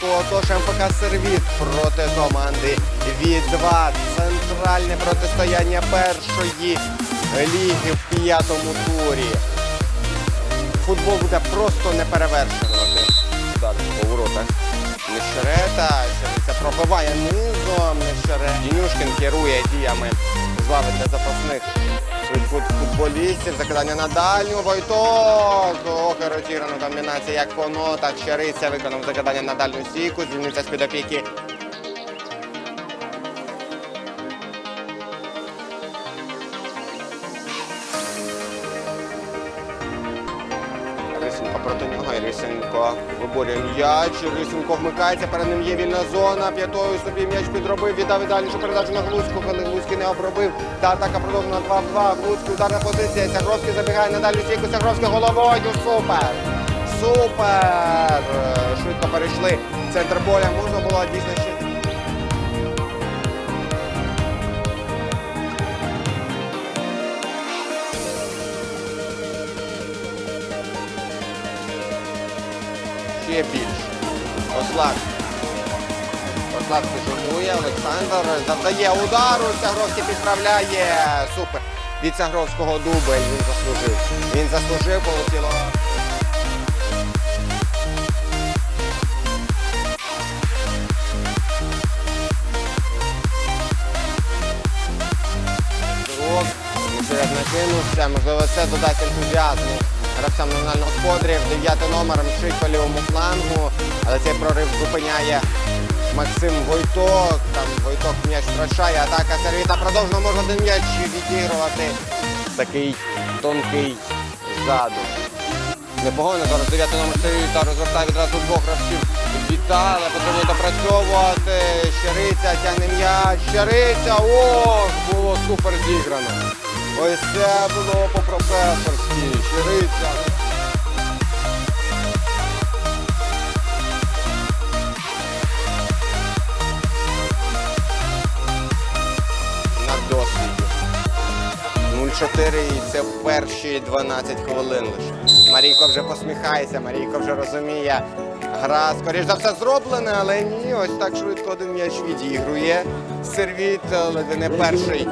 парку. Отож МФК Сервіт проти команди Від-2. Центральне протистояння першої ліги в п'ятому турі. Футбол буде просто неперевершувати. Удар по воротах. Нещерета, це пробиває низом. Нещерет. Дінюшкін керує діями з лави для запасних фут- футболістів. Закидання на дальню. Войток. Ох, розіграна комбінація як по нотах. Щериця виконав закидання на дальню сіку, Звільнився з-під опіки. Рисенко проти нього. І Рисенко виборює м'яч. Рисенко вмикається, перед ним є вільна зона. П'ятою собі м'яч підробив, віддав дальнішу передачу на Глузьку, коли Глузький не обробив. Та атака продовжена 2-2. Глузький ударна позиція. Сягровський забігає на дальню стійку. Сягровський головою. Супер! Супер! Швидко перейшли. Центр поля можна було дійсно ще. Ще більше. Ослак. Ослак піджимує, Олександр завдає удару, Сягровський підправляє. Супер. Від Сягровського дубль він заслужив. Він заслужив. Рук, Мішерет накинувся, можливо, це додасть ентузіазму гравцям номінального господарів. Дев'ятий номер мчить по лівому флангу, але цей прорив зупиняє Максим Войток. Там Войток м'яч втрачає, атака сервіта продовжено може один м'яч відігрувати. Такий тонкий ззаду. Непогано зараз дев'ятий номер стоїть та розвертає відразу двох гравців. Вітале, потрібно допрацьовувати. Щириця тягне м'яч. Щириця. Ох, було супер зіграно. Ось це було по-професорськи. Щириця. На досвіді. 0-4 і це перші 12 хвилин лише. Марійко вже посміхається, Марійко вже розуміє. Гра, скоріш за все, зроблена, але ні, ось так швидко один м'яч відігрує. Сервіт, ледве не перший.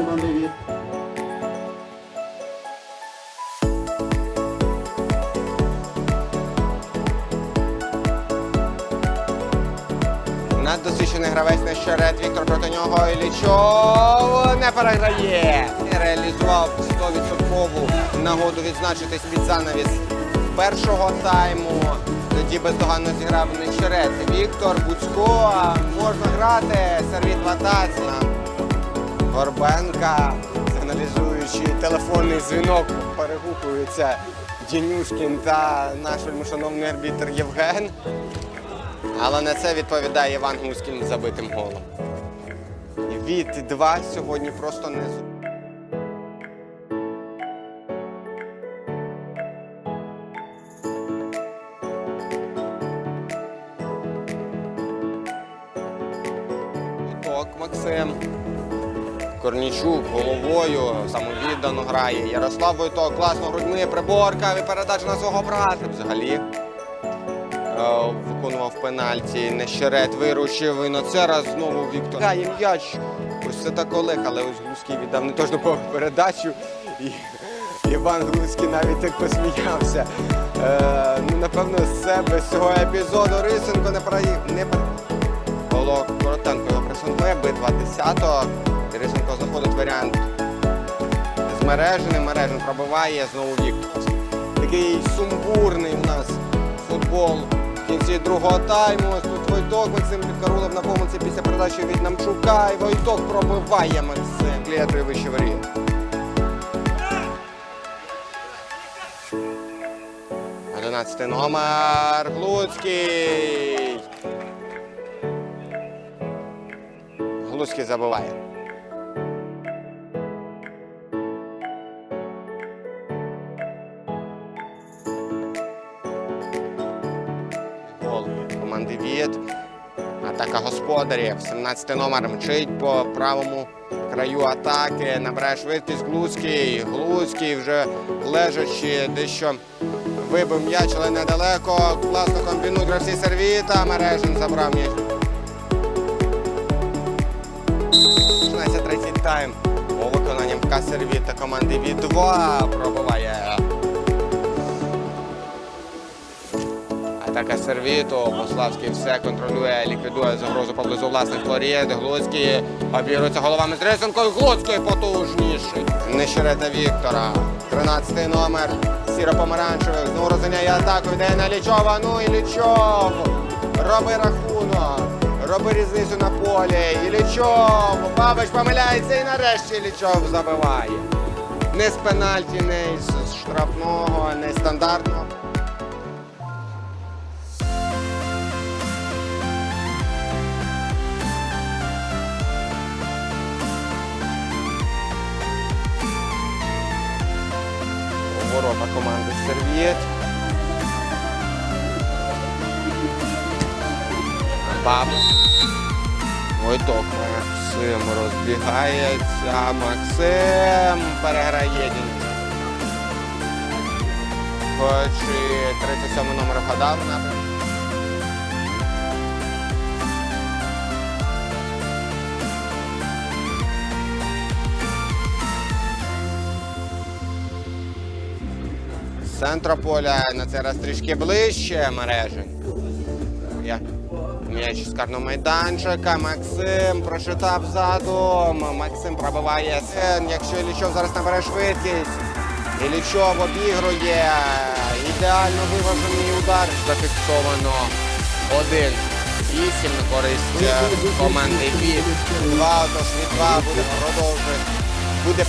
Гравець Віктор проти нього Ілічов не переграє. Реалізував 100% нагоду відзначитись під занавіс першого тайму. Тоді бездоганно зіграв Нечерет. Віктор Буцько. Можна грати. Сервіт в. Горбенка, сигналізуючи телефонний дзвінок, перегукуються Дінюшкін та наш вельмишановний арбітр Євген. Але на це відповідає Іван Гуськін забитим голом. Від 2 сьогодні просто не з- Максим. Корнічук головою самовіддано грає. Ярослав Войток класно грудьми, приборка і передача на свого брата. Взагалі виконував пенальті. Нещерет вирушив. І на це раз знову Віктор. Грає м'яч. Ось це так Олег, але ось Глузький віддав не точно по передачу. І Іван Глузький навіть так посміявся. Е, ну, напевно, з себе з цього епізоду Рисенко не проїв. Не... пер- Коротенко його пресингує, битва 10-го. Рисенко знаходить варіант з мережини. Мережин пробиває знову Віктор. Такий сумбурний у нас футбол в кінці другого тайму. Ось Тут Войток Максим Підкарулов на помилці після передачі від Намчука. І Войток пробиває Максим. Клієтрує вище воріт. Одинадцятий номер Глуцький. Глузький забиває. Команди. Атака господарів. 17 номер мчить по правому краю атаки. Набирає швидкість Глузький. Глузький вже лежачи дещо Вибив м'яч, але недалеко. Класно комбінують гравці сервіта. Мережин забрав м'яч. 16-30 тайм. У виконанні МК сервіта команди від 2 пробиває. Атака сервіту. Пославський все контролює, ліквідує загрозу поблизу власних воріт. Глуцький обігрується головами з Трисенко. Глуцький потужніший. Нещеретна Віктора. 13 номер. Сіро-помаранчевий. Знову розганяє атаку. Йде на Лічова. Ну і Лічов. Роби рахунок. Роби різницю на полі. І Лічов. Бабич помиляється і нарешті Лічов забиває. Не з пенальті, не з штрафного, не стандартного. Ворота команди Сервєт. Баб. Войток Максим розбігається. Максим переграє він. Хоч і 37 номер вгадав напрямку. З поля на цей раз трішки ближче мережень. Я. М'яч з карного майданчика. Максим прочитав задум. Максим пробиває сен. Якщо Ілічов зараз набере швидкість. Ілічов обігрує. Ідеально виважений удар. Зафіксовано один. Вісім на користь е, команди від. Два, тож від два буде продовжувати. Буде